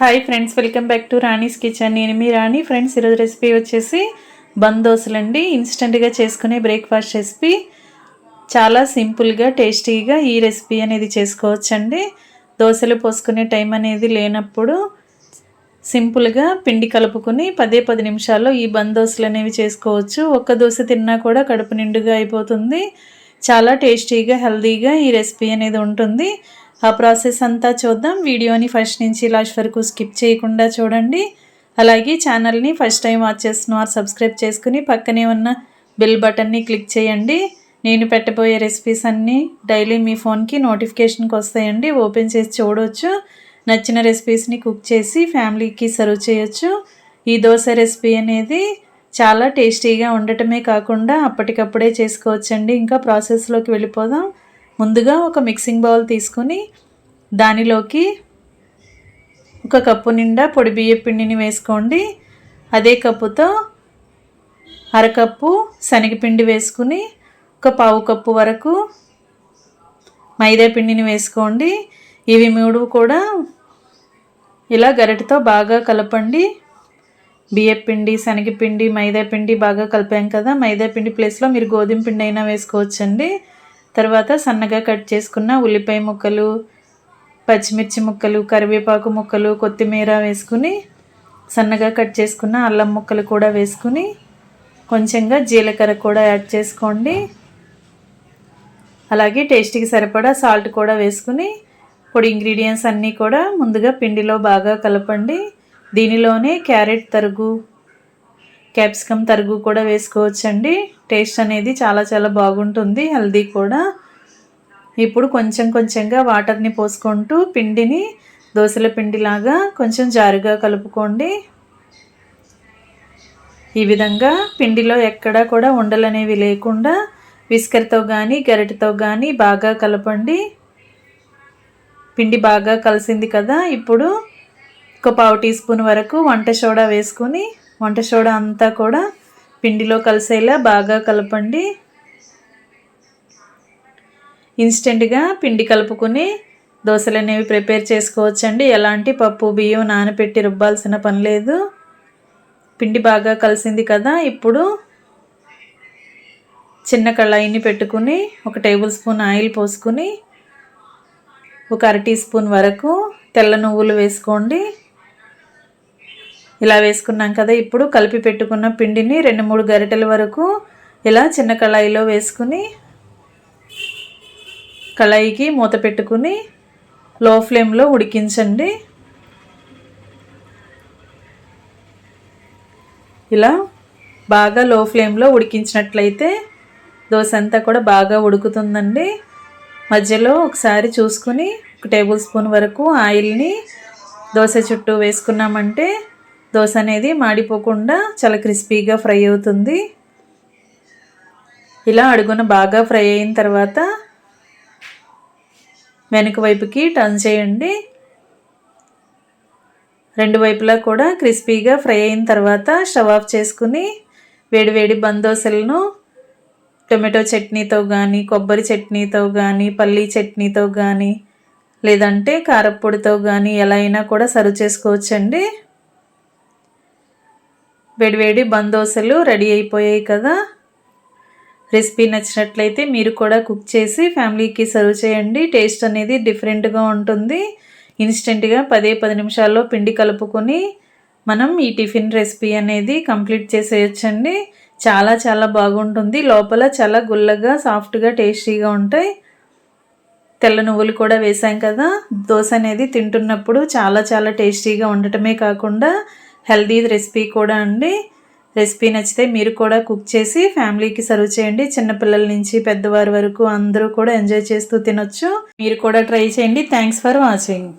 Hi friends welcome back to Rani's kitchen నేను మీ రాణి. Friends ఈరోజు రెసిపీ వచ్చేసి బంద్ అండి ఇన్స్టెంట్గా చేసుకునే బ్రేక్ఫాస్ట్ రెసిపీ చాలా సింపుల్గా టేస్టీగా ఈ రెసిపీ అనేది చేసుకోవచ్చండి. దోశలు పోసుకునే టైం అనేది లేనప్పుడు సింపుల్గా పిండి కలుపుకొని పదే పది నిమిషాల్లో ఈ బంద్ అనేవి చేసుకోవచ్చు. ఒక్క దోశ తిన్నా కూడా కడుపు నిండుగా అయిపోతుంది. చాలా టేస్టీగా హెల్తీగా ఈ రెసిపీ అనేది ఉంటుంది. ఆ ప్రాసెస్ అంతా చూద్దాం. వీడియోని ఫస్ట్ నుంచి లాస్ట్ వరకు స్కిప్ చేయకుండా చూడండి. అలాగే ఛానల్ని ఫస్ట్ టైం వాచ్ చేస్తున్నారు సబ్స్క్రైబ్ చేసుకుని పక్కనే ఉన్న బెల్ బటన్ని క్లిక్ చేయండి. నేను పెట్టబోయే రెసిపీస్ అన్నీ డైలీ మీ ఫోన్కి నోటిఫికేషన్కి వస్తాయండి. ఓపెన్ చేసి చూడవచ్చు నచ్చిన రెసిపీస్ని కుక్ చేసి ఫ్యామిలీకి సర్వ్ చేయొచ్చు. ఈ దోశ రెసిపీ అనేది చాలా టేస్టీగా ఉండటమే కాకుండా అప్పటికప్పుడే చేసుకోవచ్చండి. ఇంకా ప్రాసెస్లోకి వెళ్ళిపోదాం. ముందుగా ఒక మిక్సింగ్ బౌల్ తీసుకొని దానిలోకి ఒక కప్పు నిండా పొడి బియ్య పిండిని వేసుకోండి. అదే కప్పుతో అరకప్పు శనగపిండి వేసుకుని ఒక పావు కప్పు వరకు మైదా పిండిని వేసుకోండి. ఇవి మూడు కూడా ఇలా గరిటతో బాగా కలపండి. బియ్యపిండి శనగపిండి మైదా పిండి బాగా కలిపాం కదా. మైదా పిండి ప్లేస్లో మీరు గోధుమ పిండి అయినా వేసుకోవచ్చండి. తర్వాత సన్నగా కట్ చేసుకున్న ఉల్లిపాయ ముక్కలు పచ్చిమిర్చి ముక్కలు కరివేపాకు ముక్కలు కొత్తిమీర వేసుకుని సన్నగా కట్ చేసుకున్న అల్లం ముక్కలు కూడా వేసుకుని కొంచెంగా జీలకర్ర కూడా యాడ్ చేసుకోండి. అలాగే టేస్ట్కి సరిపడా సాల్ట్ కూడా వేసుకుని పొడి ఇంగ్రీడియంట్స్ అన్నీ కూడా ముందుగా పిండిలో బాగా కలపండి. దీనిలోనే క్యారెట్ తరుగు క్యాప్సికమ్ తరుగు కూడా వేసుకోవచ్చండి. టేస్ట్ అనేది చాలా చాలా బాగుంటుంది హెల్దీ కూడా. ఇప్పుడు కొంచెం కొంచెంగా వాటర్ని పోసుకుంటూ పిండిని దోశల పిండిలాగా కొంచెం జారుగా కలుపుకోండి. ఈ విధంగా పిండిలో ఎక్కడా కూడా ఉండలనేవి లేకుండా విస్కర్తో కానీ గరిటతో కానీ బాగా కలపండి. పిండి బాగా కలిసింది కదా ఇప్పుడు ఒక పావు టీ స్పూన్ వరకు వంట సోడా వేసుకుని వంట సోడా అంతా కూడా పిండిలో కలిసేలా బాగా కలపండి. ఇన్స్టెంట్గా పిండి కలుపుకొని దోశలు అనేవి ప్రిపేర్ చేసుకోవచ్చండి. ఎలాంటి పప్పు బియ్యం నానబెట్టి రుబ్బాల్సిన పని లేదు. పిండి బాగా కలిసింది కదా ఇప్పుడు చిన్న కళాయిని పెట్టుకుని ఒక టేబుల్ స్పూన్ ఆయిల్ పోసుకుని ఒక అర టీ స్పూన్ వరకు తెల్ల నువ్వులు వేసుకోండి. ఇలా వేసుకున్నాం కదా ఇప్పుడు కలిపి పెట్టుకున్న పిండిని రెండు మూడు గరిటెల వరకు ఇలా చిన్న కళాయిలో వేసుకుని కళాయికి మూత పెట్టుకుని లో ఫ్లేమ్లో ఉడికించండి. ఇలా బాగా లో ఫ్లేమ్లో ఉడికించినట్లయితే దోశ అంతా కూడా బాగా ఉడుకుతుందండి. మధ్యలో ఒకసారి చూసుకుని ఒక టేబుల్ స్పూన్ వరకు ఆయిల్ని దోశ చుట్టూ వేసుకున్నామంటే దోశ అనేది మాడిపోకుండా చాలా క్రిస్పీగా ఫ్రై అవుతుంది. ఇలా అడుగున బాగా ఫ్రై అయిన తర్వాత వెనుక వైపుకి టర్న్ చేయండి. రెండు వైపులా కూడా క్రిస్పీగా ఫ్రై అయిన తర్వాత స్టవ్ ఆఫ్ చేసుకుని వేడివేడి బందోసలను టొమాటో చట్నీతో కానీ కొబ్బరి చట్నీతో కానీ పల్లీ చట్నీతో కానీ లేదంటే కారప్పొడితో కానీ ఎలా అయినా కూడా సర్వ్ చేసుకోవచ్చండి. వేడివేడి బందోసలు రెడీ అయిపోయాయి కదా. రెసిపీ నచ్చినట్లయితే మీరు కూడా కుక్ చేసి ఫ్యామిలీకి సర్వ్ చేయండి. టేస్ట్ అనేది డిఫరెంట్గా ఉంటుంది. ఇన్స్టెంట్గా పదే పది నిమిషాల్లో పిండి కలుపుకొని మనం ఈ టిఫిన్ రెసిపీ అనేది కంప్లీట్ చేసేయచ్చండి. చాలా చాలా బాగుంటుంది. లోపల చాలా గుల్లగా సాఫ్ట్గా టేస్టీగా ఉంటాయి. తెల్ల నువ్వులు కూడా వేసాం కదా. దోశ అనేది తింటున్నప్పుడు చాలా చాలా టేస్టీగా ఉండటమే కాకుండా హెల్దీ రెసిపీ కూడా అండి. రెసిపీ నచ్చితే మీరు కూడా కుక్ చేసి ఫ్యామిలీకి సర్వ్ చేయండి. చిన్నపిల్లల నుంచి పెద్దవారి వరకు అందరూ కూడా ఎంజాయ్ చేస్తూ తినొచ్చు. మీరు కూడా ట్రై చేయండి. Thanks for watching.